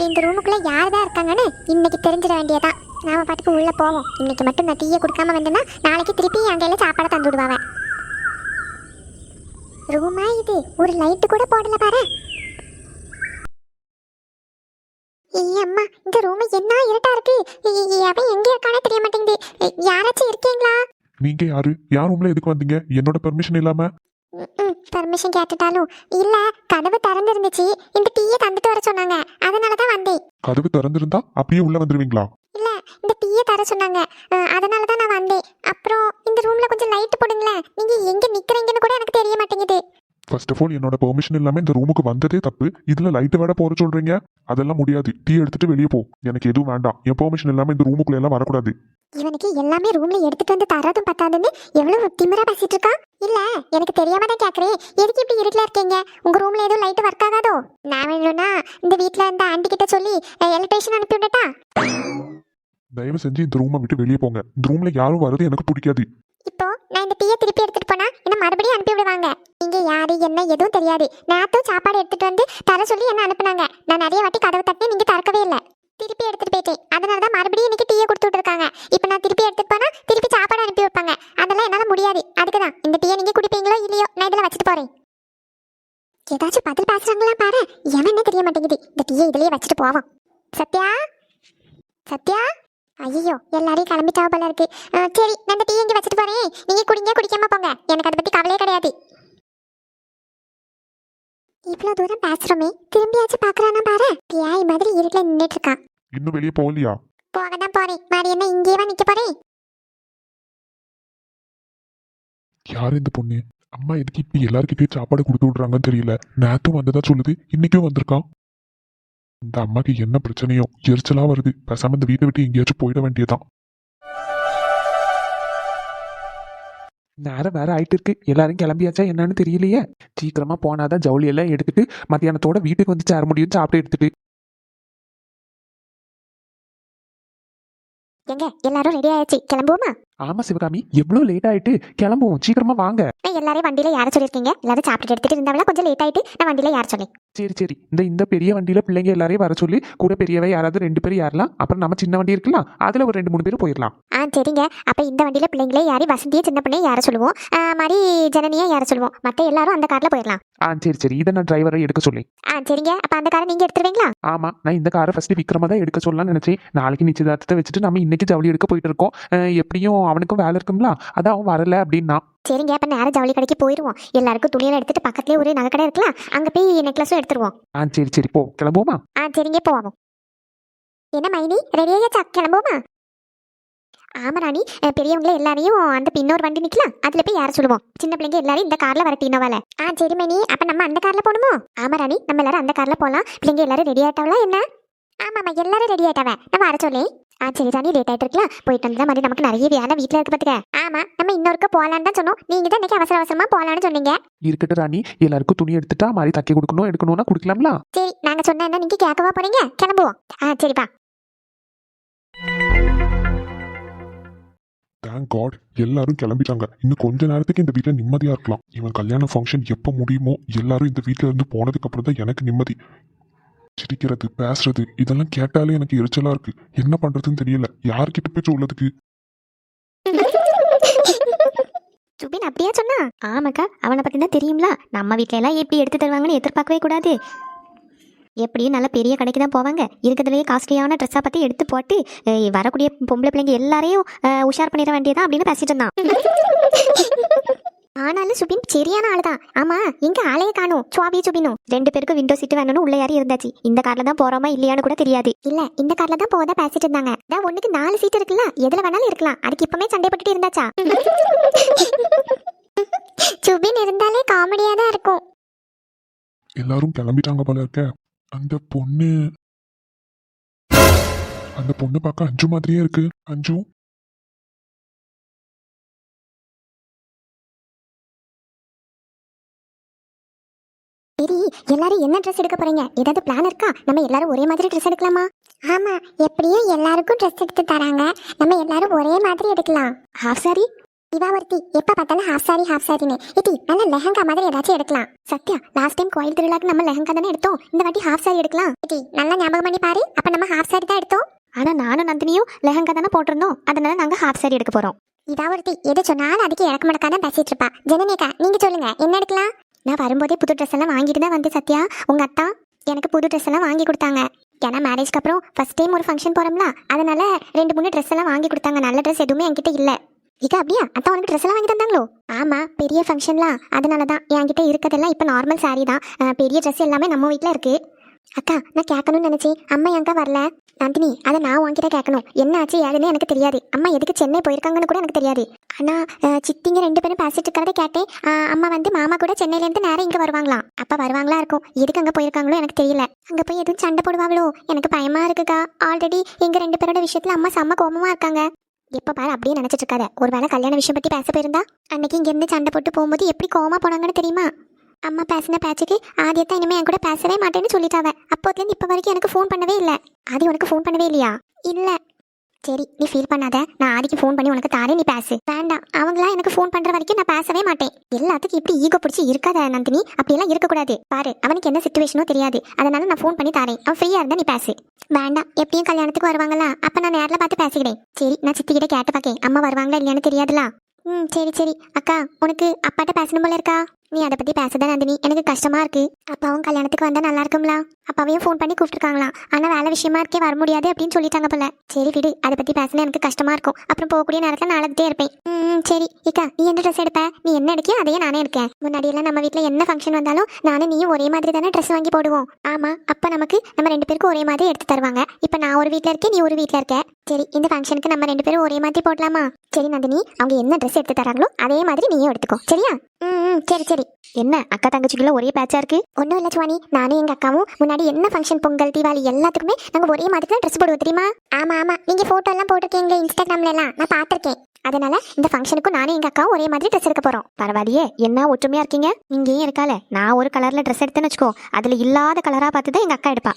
அப்படி இந்த ரூமுக்குள்ள யார் தான் இருக்காங்கன்னு இன்னைக்கு தெரிஞ்சிட வேண்டியதான் நாம பாட்டுக்கு உள்ள போவோம். இன்னைக்கு மட்டும் நான் டீயை கொடுக்காம வந்தேன்னா நாளைக்கு திருப்பி என் கையில சாப்பாடை தந்து விடுவாங்க ரூமா இது? ஒரு லைட்டு கூட போடல பாரு. அம்மா இந்த ரூம் என்ன இருட்டா இருக்கு? அவன் எங்க இருக்கானே தெரிய மாட்டேங்குது. யாராச்சும் இருக்கீங்களா? நீங்க யாரு? யார் ரூம்ல எதுக்கு வந்தீங்க? என்னோட பெர்மிஷன் இல்லாம? பர்மிஷன் கேட்டுட்டாலும். இல்ல கதவு திறந்து இருந்துச்சு இந்த டீயை தந்துட்டு வர சொன்னாங்க. அதனால தான் வந்தேன். கதவு திறந்திருந்தா அப்படியே உள்ள வந்துருவீங்களா? இல்ல இந்த டீயை தர சொன்னாங்க. அதனால தான் நான் வந்தேன். அப்புறம் இந்த ரூம்ல கொஞ்சம் லைட் போடுங்களேன். நீங்க எங்க நிக்கிறீங்கன்னு கூட எனக்கு தெரிய மாட்டேங்குது. ஃபர்ஸ்ட் ஆஃப் ஆல் என்னோட பெர்மிஷன் இல்லாம இந்த ரூமுக்கு வந்ததே தப்பு. இதுல லைட் வேட போற சொல்றீங்க. அதெல்லாம் முடியாது. டீ எடுத்துட்டு வெளியே போ. எனக்கு எதுவும் வேண்டாம். என் பெர்மிஷன் இல்லாம இந்த ரூமுக்குள்ள எல்லாம் வரக்கூடாது. இவனுக்கு எல்லாமே ரூம்ல எடுத்துட்டு வந்து தரதும் பத்தாதுன்னு எவ்வளவு திமிரா பேசிட்டு இருக்கான்? இல்ல எனக்கு தெரியாம தான் கேக்குறேன். எதுக்கு இப்படி இருட்டுல இருக்கீங்க? உங்க ரூம்ல எதுவும் லைட் ஒர்க் ஆகாதோ? நான் வேணும்னா இந்த வீட்ல இருந்த ஆண்டி கிட்ட சொல்லி எலக்ட்ரிஷியன் அனுப்பி விடட்டா? தயவு செஞ்சு இந்த ரூமை விட்டு வெளியே போங்க. இந்த ரூம்ல யாரும் வர்றது எனக்கு பிடிக்காது. இப்போ நான் இந்த டீயை திருப்பி எடுத்துட்டு போனா என்ன மறுபடியும் அனுப்பி விடுவாங்க? நீங்க யாரு என்ன எதுவும் தெரியாது. நேத்தும் சாப்பாடு எடுத்துட்டு வந்து தர சொல்லி என்ன அனுப்புனாங்க? நான் நிறைய வாட்டி கதவை தட்டி நீங்க திறக்கவே இல்ல. திருப்பி எடுத்துட்டு போயிட்டேன். அதனால தான் மறுபடியும் இன்னைக்கு டீயை கொடுத்து விட்டுருக்காங்க. இப்போ நான் திருப்பி எடுத்துட்டு போனா திருப்பி சாப்பாடு அனுப்பி வைப்பாங்க. அதெல்லாம் என்னால் முடியாது. அதுக்கு தான். இந்த டீயை நீங்கள் குடிப்பீங்களோ இல்லையோ நான் இதில் வச்சுட்டு போறேன். ஏதாச்சும் பதில் பேசுகிறாங்களா பாரு. என்ன தெரிய மாட்டேங்குது. இந்த டீயை இதுலயே வச்சுட்டு போவோம். சத்யா? சத்யா? ஐயோ எல்லாரையும் கிளம்பிட்டா போல இருக்கு. சரி நான் இந்த டீயை இங்கே வச்சுட்டு போகிறேன் நீங்கள் குடிங்க குடிக்காம போங்க. எனக்கு அதை பற்றி கவலையே கிடையாது. இவ்வளோ தூரம் பேசுகிறோமே திரும்பியாச்சும் பார்க்குறானா பாரு. பியாய் மாதிரி இருட்டில் நின்றுட்டு இருக்கான். இன்னும் வெளியே போகலையா? போக தான் போறேன். மாதிரி என்ன இங்கேயே நிக்க போறேன். யார் இந்த பொண்ணு? அம்மா எதுக்கு இப்படி எல்லார்கிட்டயும் சாப்பாடு கொடுத்து விடுறாங்கன்னு தெரியல. நேத்தும் வந்ததா சொல்லுது இன்னைக்கும் வந்திருக்கான் இந்த அம்மாக்கு என்ன பிரச்சனையோ எரிச்சலா வருது. பேசாம இந்த வீட்டை விட்டு எங்கேயாச்சும் போயிட வேண்டியதான் நேரம் வேற ஆயிட்டு இருக்கு எல்லாரும் கிளம்பியாச்சா என்னன்னு தெரியலையே. சீக்கிரமா போனாதான் ஜவுளி எல்லாம் எடுத்துட்டு மத்தியானத்தோட வீட்டுக்கு வந்து சேர முடியும் சாப்பிட்டு எடுத்துட்டு எங்க? எல்லாரும் ரெடி ஆயாச்சு. கிளம்புவோமா? ஆமா சிவகாமி எவ்வளவு லேட் ஆயிட்டு கிளம்புவோம். சீக்கிரமா வாங்க. எல்லாரையும் வண்டியில யார சொல்லிருக்கீங்க எல்லாரும் சாப்பிட்டு எடுத்துட்டு இருந்தவள கொஞ்சம் லேட் ஆயிட்டு நான் வண்டியில யார சொல்லி? சரி சரி. இந்த இந்த பெரிய வண்டியில பிள்ளைங்க எல்லாரையும் வர சொல்லி கூட பெரியவை யாராவது ரெண்டு பேரும் ஏறலாம். அப்புறம் நம்ம சின்ன வண்டி இருக்கலாம். அதுல ஒரு ரெண்டு மூணு பேர் போயிடலாம். ஆ சரிங்க. அப்ப இந்த வண்டியில பிள்ளைங்களே யாரி வசந்தியே சின்ன பண்ணே யார சொல்லுவோம்? மாதிரி ஜனனியா யார சொல்லுவோம்? மத்த எல்லாரும் அந்த கார்ல போயிடலாம். ஆ சரி சரி. இதை நான் டிரைவரை எடுக்க சொல்லி. ஆ சரிங்க. அப்ப அந்த காரை நீங்க எடுத்துருவீங்களா? ஆமா. நான் இந்த காரை ஃபர்ஸ்ட் விக்ரமா தான் எடுக்க சொல்லலாம்னு நினைச்சேன். நாளைக்கு நிச்சயதார்த்தத்தை வச்சுட்டு நம்ம இன்னைக்கு ஜவுளி எடுக்க போயிட்டு இருக்கோம். எப்படியும் அவனுக்கும் வேலை இருக்கும்ல? அதான் அவன் வரல அப்படின்னா. சரிங்க அப்ப நேரம் ஜவுளி கடைக்கு போயிருவோம். எல்லாருக்கும் துணியெல்லாம் எடுத்துட்டு பக்கத்துலயே ஒரு நகை கடை இருக்கலாம் அங்க போய் நெக்லஸும் எடுத்துருவோம். ஆ சரி சரி போ. கிளம்புவோமா? ஆ சரிங்க போவோம். என்ன மைனி? ரெடியாச்சா கிளம்புவோமா? ஆமா ராணி. பெரியவங்கள எல்லாரையும் அந்த பின்னொரு வண்டி நிக்கலாம் அதுல போய் யார சொல்லுவோம். சின்ன பிள்ளைங்க எல்லாரும் இந்த கார்ல வரட்டினோவால ஆ சரி மைனி. அப்ப நம்ம அந்த கார்ல போகணுமோ? ஆமா ராணி. நம்ம எல்லாரும் அந்த கார்ல போலாம். பிள்ளைங்க எல்லாரும் ரெடி ஆயிட்டாவளா என்ன? ஆமாம்மா எல்லாரும் ரெடி ஆயிட்டாவ. நம்ம வர சொல்லி. ஆ சரி ராணி லேட் ஆயிட்டு இருக்கலாம் போயிட்டு வந்தா மாதிரி நமக்கு நிறைய வேலை வீட்ல இருக்கு பாத்துக்க. ஆமா நம்ம இன்னொருக்க போலான்னு தான் சொன்னோம். நீங்க தான் இன்னைக்கு அவசர அவசரமா போலான்னு சொன்னீங்க. இருக்கட்டும் ராணி எல்லாருக்கும் துணி எடுத்துட்டா மாதிரி தைக்க கொடுக்கணும் எடுக்கணும்னா கொடுக்கலாம்ல? சரி நாங்க சொன்னா என்ன நீங்க கேட்கவா போறீங்க? கிளம்புவோம். ஆ சரிப்பா தேங்க் காட் எல்லாரும் கிளம்பிட்டாங்க. இன்னும் கொஞ்ச நேரத்துக்கு இந்த வீட்டில் நிம்மதியா இருக்கலாம். இவன் கல்யாண ஃபங்க்ஷன் எப்போ முடியுமோ எல்லாரும் இந்த வீட்டில இருந்து போனதுக்கு அப்புறம் தான் எனக்கு நிம்மதி. சிரிக்கிறது பேசுறது இதெல்லாம் கேட்டாலே எனக்கு எரிச்சலா இருக்கு. என்ன பண்றதுன்னு தெரியல. யார்கிட்ட போய் சொல்லதுக்கு சுபின் அப்படியே சொன்னா? ஆமாக்கா அவனை பத்தி தான் தெரியும்ல. நம்ம வீட்ல எல்லாம் எப்படி எடுத்து தருவாங்கன்னு எதிர்பார்க்கவே கூடாது. எப்படியும் நல்ல பெரிய கடைக்கு தான் போவாங்க. இருக்கிறதுலேயே காஸ்ட்லியான ட்ரெஸ்ஸாக பற்றி எடுத்து போட்டு வரக்கூடிய பொம்பளை பிள்ளைங்க எல்லாரையும் உஷார் பண்ணிட வேண்டியதான் அப்படின்னு பேசிட்டு இருந்தான். ஆனாலும் சுபின் சரியான ஆள் தான் ஆமா எங்க ஆளையே காணும். சுவாபியும் சுபினும் ரெண்டு பேருக்கும் விண்டோ சீட் வேணும்னு உள்ள யாரும் இருந்தாச்சு. இந்த கார்ல தான் போறோமா இல்லையான்னு கூட தெரியாது. இல்ல இந்த கார்ல தான் போதா பேசிட்டு இருந்தாங்க. தான் ஒண்ணுக்கு நாலு சீட் இருக்குல்ல எதுல வேணாலும் இருக்கலாம். அதுக்கு இப்பமே சண்டை போட்டுட்டு இருந்தாச்சா? சுபின் இருந்தாலே காமெடியா தான் இருக்கும். எல்லாரும் கிளம்பிட்டாங்க போல இருக்க. அந்த பொண்ணு அந்த பொண்ணு பார்க்க அஞ்சு மாதிரியே இருக்கு. அஞ்சு எல்லாரும் என்ன ட்ரெஸ் எடுக்க போறீங்க? ஏதாவது பிளான் இருக்கா? நம்ம எல்லாரும் ஒரே மாதிரி ட்ரெஸ் எடுக்கலாமா? ஆமா எப்படியும் எல்லாருக்கும் ட்ரெஸ் எடுத்து தராங்க. நம்ம எல்லாரும் ஒரே மாதிரி எடுக்கலாம். ஹாஃப் சாரி இவா ஒருத்தி எப்ப பார்த்தாலும் ஹாஃப் சாரி ஹாஃப் சாரின்னு இட்டி நல்ல லெஹங்கா மாதிரி ஏதாச்சும் எடுக்கலாம். சத்யா லாஸ்ட் டைம் கோயில் திருவிழாக்கு நம்ம லெஹங்கா தானே எடுத்தோம். இந்த வாட்டி ஹாஃப் சாரி எடுக்கலாம். இட்டி நல்லா ஞாபகம் பண்ணி பாரு. அப்ப நம்ம ஹாஃப் சாரி தான் எடுத்தோம். ஆனா நானும் நந்தினியும் லெஹங்கா தானே போட்டிருந்தோம். அதனால நாங்க ஹாஃப் சாரி எடுக்க போறோம். இதா ஒருத்தி எது சொன்னாலும் அதுக்கு இறக்க மடக்காதான் பேசிட்டு இருப்பா. ஜனநேகா நீங்க சொல்லுங்க. என்ன எடுக்கலாம்? நான் வரும்போதே புது ட்ரெஸ் எல்லாம் வாங்கிட்டு தான் வந்து சத்யா. உங்க அத்தா எனக்கு புது ட்ரெஸ் எல்லாம் வாங்கி கொடுத்தாங்க. ஏன்னா மேரேஜ்க்கு அப்புறம் ஃபர்ஸ்ட் டைம் ஒரு ஃபங்க்ஷன் போறோம்ல அதனால ரெண்டு மூணு ட்ரெஸ் எல்லாம் வாங்கி கொடுத்தாங்க. நல்ல ட்ரெஸ் எதுவுமே என்கிட்ட இல்ல. இது அப்படியா? அத்தா உனக்கு ட்ரெஸ் எல்லாம் வாங்கி தந்தாங்களோ? ஆமா பெரிய ஃபங்க்ஷன்லாம் அதனால தான் என்கிட்ட இருக்கதெல்லாம் இப்போ நார்மல் சாரீ தான். பெரிய ட்ரெஸ் எல்லாமே நம்ம வீட்டில் இருக்கு. அக்கா நான் கேட்கணும்னு நினைச்சேன். அம்மா எங்க வரல. நந்தினி அதை நான் உங்ககிட்ட கேட்கணும். என்ன ஆச்சு? ஏதுன்னு எனக்கு தெரியாது. அம்மா எதுக்கு சென்னை போயிருக்காங்கன்னு கூட எனக்கு தெரியாது. ஆனா சித்திங்க ரெண்டு பேரும் பேசிட்டு இருக்கிறத கேட்டேன். அம்மா வந்து மாமா கூட சென்னையிலேருந்து நேரம் இங்கே வருவாங்களாம். அப்போ வருவாங்களா இருக்கும். எதுக்கு அங்க போயிருக்காங்களோ எனக்கு தெரியல. அங்க போய் எதுவும் சண்டை போடுவாங்களோ? எனக்கு பயமா இருக்குக்கா. ஆல்ரெடி எங்கள் ரெண்டு பேரோட விஷயத்துல அம்மா செம்ம கோபமாக இருக்காங்க. எப்போ பாரு அப்படியே நினைச்சிட்டு இருக்காத. ஒரு வேளை கல்யாண விஷயம் பத்தி பேச போயிருந்தா? அன்னைக்கு இங்கேருந்து சண்டை போட்டு போகும்போது எப்படி கோமா போனாங்கன்னு தெரியுமா? அம்மா பேசின பேச்சுக்கு ஆதியத்தான் இனிமே என் கூட பேசவே மாட்டேன்னு சொல்லிட்டாவ. அப்போதுலேருந்து இப்போ வரைக்கும் எனக்கு ஃபோன் பண்ணவே இல்லை. ஆதி உனக்கு ஃபோன் பண்ணவே இல்லையா? இல்லை. சரி நீ ஃபீல் பண்ணாத. நான் ஆதிக்கு ஃபோன் பண்ணி உனக்கு தாரே நீ பேசு. வேண்டாம். அவங்களா எனக்கு ஃபோன் பண்ற வரைக்கும் நான் பேசவே மாட்டேன். எல்லாத்துக்கும் இப்படி ஈகோ பிடிச்சி இருக்காத நந்தினி. அப்படியெல்லாம் இருக்கக்கூடாது. பாரு அவனுக்கு என்ன சுச்சுவேஷனோ தெரியாது. அதனால நான் ஃபோன் பண்ணி தாரேன். அவன் ஃப்ரீயா இருந்தா நீ பேசு. வேண்டாம். எப்படியும் கல்யாணத்துக்கு வருவாங்களா? அப்ப நான் நேரில் பார்த்து பேசிக்கிறேன். சரி நான் சித்தி கிட்ட கேட்டு பார்க்கேன் அம்மா வருவாங்களா இல்லையான்னு தெரியாதுல? ம் சரி சரி. அக்கா உனக்கு அப்பாட்ட பேசணும் போல இருக்கா? நீ அதை பத்தி பேசதான் நந்தினி? எனக்கு கஷ்டமா இருக்கு. அப்பாவும் கல்யாணத்துக்கு வந்தா நல்லா இருக்கும்ல. அப்பாவையும் ஃபோன் பண்ணி கூப்பிட்டுருக்காங்களாம். ஆனா வேலை விஷயமா இருக்கே வர முடியாது அப்படின்னு சொல்லிட்டாங்க போல. சரி விடு அதை பத்தி பேசினா எனக்கு கஷ்டமா இருக்கும். அப்புறம் போகக்கூடிய நேரத்துல நான் இருப்பேன். ம் சரி. இக்கா நீ எந்த ட்ரெஸ் எடுப்ப? நீ என்ன எடுக்கியோ அதையே நானே எடுக்கேன். முன்னாடி எல்லாம் நம்ம வீட்ல என்ன ஃபங்க்ஷன் வந்தாலும் நானும் நீயும் ஒரே மாதிரி தானே ட்ரெஸ் வாங்கி போடுவோம். ஆமா அப்ப நமக்கு நம்ம ரெண்டு பேருக்கும் ஒரே மாதிரி எடுத்து தருவாங்க. இப்ப நான் ஒரு வீட்ல இருக்கேன் நீ ஒரு வீட்ல இருக்க. சரி இந்த ஃபங்க்ஷனுக்கு நம்ம ரெண்டு பேரும் ஒரே மாதிரி போடலாமா? சரி நந்தினி அவங்க என்ன ட்ரெஸ் எடுத்து தராங்களோ அதே மாதிரி நீயும் எடுத்துக்கோ. சரியா? ம் சரி சரி. சரி. என்ன அக்கா தங்கச்சிக்குள்ள ஒரே பேட்சா இருக்கு? ஒன்றும் இல்லை சுவாணி. நானும் எங்க அக்காவும் முன்னாடி என்ன ஃபங்க்ஷன் பொங்கல் தீபாவளி எல்லாத்துக்குமே நாங்கள் ஒரே மாதிரி தான் ட்ரெஸ் போடுவோம் தெரியுமா? ஆமா ஆமா. நீங்க போட்டோ எல்லாம் போட்டிருக்கீங்க இன்ஸ்டாகிராம்ல எல்லாம். நான் பாத்திருக்கேன் அதனால இந்த ஃபங்க்ஷனுக்கும் நானும் எங்கள் அக்காவும் ஒரே மாதிரி ட்ரெஸ் எடுக்க போறோம். பரவாயில்லையே. என்ன ஒற்றுமையா இருக்கீங்க? நீங்க ஏன் இருக்கால நான் ஒரு கலர்ல ட்ரெஸ் எடுத்தேன்னு வச்சுக்கோ. அதுல இல்லாத கலரா பார்த்து தான் எங்க அக்கா எடுப்பா.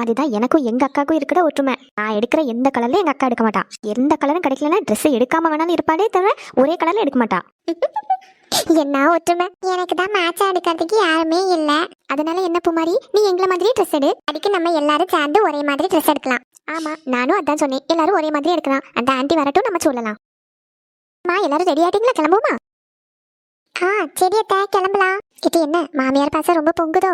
அதுதான் எனக்கும் எங்க அக்காவுக்கும் இருக்கிற ஒற்றுமை. நான் எடுக்கிற எந்த கலர்லயும் எங்க அக்கா எடுக்க மாட்டான் எந்த கலரும் கிடைக்கலன்னா ட்ரெஸ் எடுக்காம வேணாலும் இருப்பாடே தவிர ஒரே கலர்ல எடுக்க மாட்டான் என்ன ஒற்றுமை? எனக்கு தான் மேட்ச் எடுக்கிறதுக்கு யாருமே இல்லை. அதனால என்ன புமாரி? நீ எங்களை மாதிரி ட்ரெஸ் எடு. அதுக்கு நம்ம எல்லாரும் சேர்ந்து ஒரே மாதிரி ட்ரெஸ் எடுக்கலாம். ஆமா நானும் அதான் சொன்னேன். எல்லாரும் ஒரே மாதிரி எடுக்கலாம். அந்த ஆண்டி வரட்டும் நம்ம சொல்லலாம். அம்மா எல்லாரும் ரெடி ஆயிட்டீங்களா? கிளம்புமா ஆ சரி அத்தை கிளம்பலாம். இது என்ன? மாமியார் பாசம் ரொம்ப பொங்குதோ?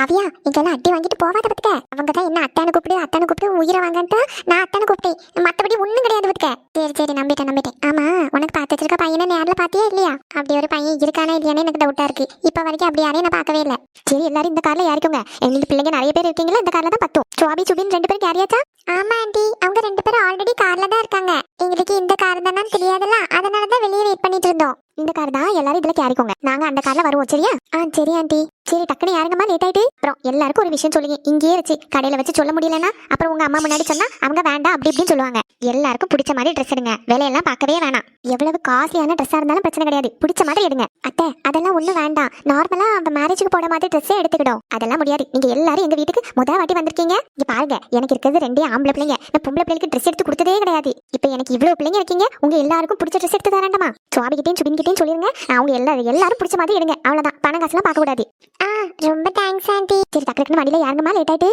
காவியா இங்கெல்லாம் அட்டி வாங்கிட்டு போவாத பத்துக்க. அவங்க தான் என்ன அத்தானு கூப்பிடு அத்தானு கூப்பிட்டு உயிரை வாங்கன்ட்டு நான் அத்தானு கூப்பிட்டேன். மற்றபடி ஒன்றும் கிடையாது பத்துக்க. சரி சரி நம்பிட்டேன் நம்பிட்டேன். ஆமா உனக்கு பார்த்து வச்சிருக்க பையனை நேரில் பார்த்தியா இல்லையா? அப்படி ஒரு பையன் இருக்கானா இல்லையானே எனக்கு டவுட்டா இருக்கு. இப்போ வரைக்கும் அப்படி யாரையும் நான் பார்க்கவே இல்லை. சரி எல்லாரும் இந்த கார்ல யாருக்குங்க எங்களுக்கு பிள்ளைங்க நிறைய பேர் இருக்கீங்களா? இந்த கார்ல தான் பத்தும். சுவாபி சுபின் ரெண்டு பேரும் கேரியாச்சா ஆமா ஆண்டி. அவங்க ரெண்டு பேரும் ஆல்ரெடி கார்ல தான் இருக்காங்க. எங்களுக்கு இந்த கார் தானே தெரியாதுல்ல. அதனால தான் வெளியே வெயிட் பண்ணிட்டு இருந்தோம். இந்த கார் தான் எல்லாரும் இதுல கேரிக்கோங்க நாங்க அந்த கார்ல வருவோம் சரியா? ஆ சரி ஆண்டி. சரி டக்குனு யாருங்கம்மா லேட் ஆயிட்டு? அப்புறம் எல்லாருக்கும் ஒரு விஷயம் சொல்லுங்க. இங்கேயே வச்சு கடையில வச்சு சொல்ல முடியலன்னா அப்புறம் உங்க அம்மா முன்னாடி சொன்னா அவங்க வேண்டாம் அப்படி இப்படின்னு சொல்லுவாங்க. எல்லாருக்கும் பிடிச்ச மாதிரி ட்ரெஸ் எடுங்க. விலையெல்லாம் பார்க்கவே வேணாம். எவ்வளவு காஸ்ட்லியான ட்ரெஸ்ஸா இருந்தாலும் பிரச்சனை கிடையாது. பிடிச்ச மாதிரி எடுங்க. அத்தை அதெல்லாம் ஒண்ணும் வேண்டாம். நார்மலா அந்த மேரேஜுக்கு போட மாதிரி ட்ரெஸ்ஸே எடுத்துக்கிடும் அதெல்லாம் முடியாது. நீங்க எல்லாரும் எங்க வீட்டுக்கு முத வாட்டி வந்திருக்கீங்க. இங்க பாருங்க. எனக்கு இருக்கிறது ரெண்டே ஆம்பளை பிள்ளைங்க. நான் பொம்பளை பிள்ளைக்கு ட்ரெஸ் எடுத்து கொடுத்ததே கிடையாது. இப்போ எனக்கு இவ்வளவு பிள்ளைங்க இருக்கீங்க. உங்க எல்லாருக்கும் பிடிச்ச ட்ரெஸ் எடுத்து தரேன்டாமா சுவாபி சுபின் கிட்டேயும் சொல்லிருங்க. அவங்க எல்லாரும் எல்லாரும் பிடிச்ச மாதிரி எடுங்க அவ்வளவுதான். பணம் காசுலாம் பார்க்க கூடாது. ஆ ரொம்ப தேங்க்ஸ் ஆண்டி சரி டக்கு டக்குனு வண்டியில யாருங்கம்மா லேட் ஆயிட்டு?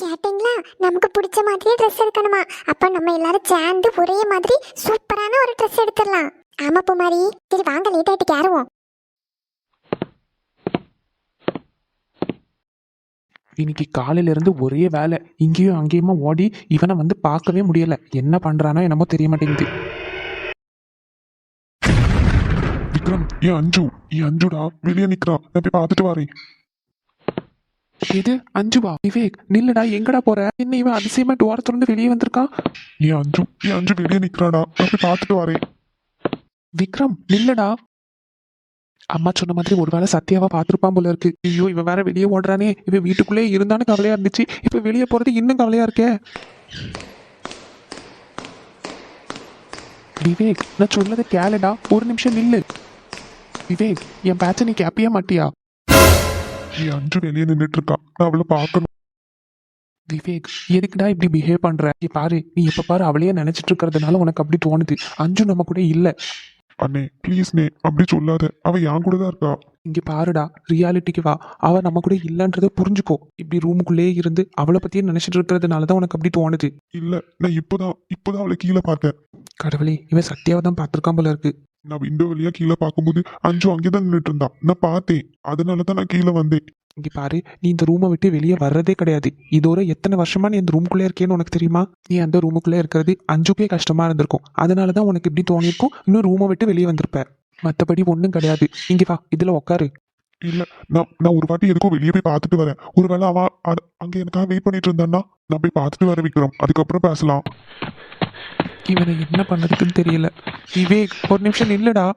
கேட்டிங்களா? நமக்கு பிடிச்ச மாதிரியே ட்ரெஸ் எடுக்கணுமா? அப்ப நம்ம எல்லாரும் சேர்ந்து ஒரே மாதிரி சூப்பரான ஒரு ட்ரெஸ் எடுத்துடலாம். ஆமா பூமாரி. சரி வாங்க லேட் ஆயிட்டு கேருவோம். இன்னைக்கு காலையில இருந்து ஒரே வேலை. இங்கேயும் அங்கேயுமா ஓடி இவனை வந்து பார்க்கவே முடியல. என்ன பண்றானோ என்னமோ தெரிய மாட்டேங்குது. விக்ரம் ஏன் அஞ்சு ஏன் அஞ்சுடா வெளியே நிக்கிறா நான் போய் பார்த்துட்டு வரேன். எது? அஞ்சுவா? விவேக் நில்லுடா எங்கடா போற? என்ன இவன் அதிசயமா டோர திறந்து வெளியே வந்திருக்கான் ஏன் அஞ்சு ஏ அஞ்சு வெளியே நிக்கிறாடா நான் போய் பார்த்துட்டு வரேன். விக்ரம் நில்லுடா. அம்மா சொன்ன மாதிரி ஒருவேளை சத்யாவா பார்த்துருப்பான் போல இருக்கு. ஐயோ இவன் வேற வெளியே ஓடுறானே. இவன் வீட்டுக்குள்ளே இருந்தானு கவலையா இருந்துச்சு. இப்ப வெளியே போறது இன்னும் கவலையா இருக்கே. விவேக் நான் சொல்லதை கேளுடா. ஒரு நிமிஷம் நில்லு. விவேக் என் பேச்ச நீ கேப்பிய மாட்டியா? ஏன் அஞ்சு வெளியே நின்றுட்டு இருக்கா நான் அவளை பார்க்கணும். விவேக் எதுக்குடா இப்படி பிஹேவ் பண்ற? இங்க பாரு நீ எப்ப பாரு அவளையே நினைச்சிட்டு இருக்கிறதுனால உனக்கு அப்படி தோணுது. அஞ்சு நம்ம கூட இல்ல. அண்ணே ப்ளீஸ்ண்ணே அப்படி சொல்லாத. அவ என் கூட தான் இருக்கா? இங்க பாருடா ரியாலிட்டிக்கு வா. அவ நம்ம கூட இல்லன்றதை புரிஞ்சுக்கோ. இப்படி ரூமுக்குள்ளேயே இருந்து அவளை பத்தியே நினைச்சிட்டு இருக்கிறதுனால தான் உனக்கு அப்படி தோணுது. இல்ல நான் இப்போதான் இப்போதான் அவளை கீழே பார்த்தேன். கடவுளே இவன் சத்யாவை தான் பார்த்திருக்கான் போல இருக்கு. நான் விண்டோ வழியா கீழே பார்க்கும்போது அஞ்சு அங்கேதான் நின்றுட்டு இருந்தான் நான் பார்த்தேன். அதனால தான் நான் கீழே வந்தேன். இங்க பாரு நீ இந்த ரூமை விட்டு வெளியே வர்றதே கிடையாது. இதோட எத்தனை வருஷமா நீ இந்த ரூமுக்குள்ளே இருக்கேன்னு உனக்கு தெரியுமா? நீ அந்த ரூமுக்குள்ளே இருக்கிறது அஞ்சுக்கே கஷ்டமா இருந்திருக்கும். அதனால தான் உனக்கு இப்படி தோணியிருக்கும். இன்னும் ரூமை விட்டு வெளியே வந்திருப்ப. மற்றபடி ஒன்றும் கிடையாது. இங்க வா இதுல உட்காரு இல்ல நான் நான் ஒரு வாட்டி எதுக்கும் வெளியே போய் பார்த்துட்டு வரேன். ஒருவேளை அவன் அங்க எனக்காக வெயிட் பண்ணிட்டு இருந்தான்னா நான் போய் பார்த்துட்டு வரேன் விக்ரம். அதுக்கப்புறம் பேசலாம். இவனை என்ன பண்ணதுக்குன்னு தெரியல. விவேக் ஒரு நிமிஷம் நில்லுடா.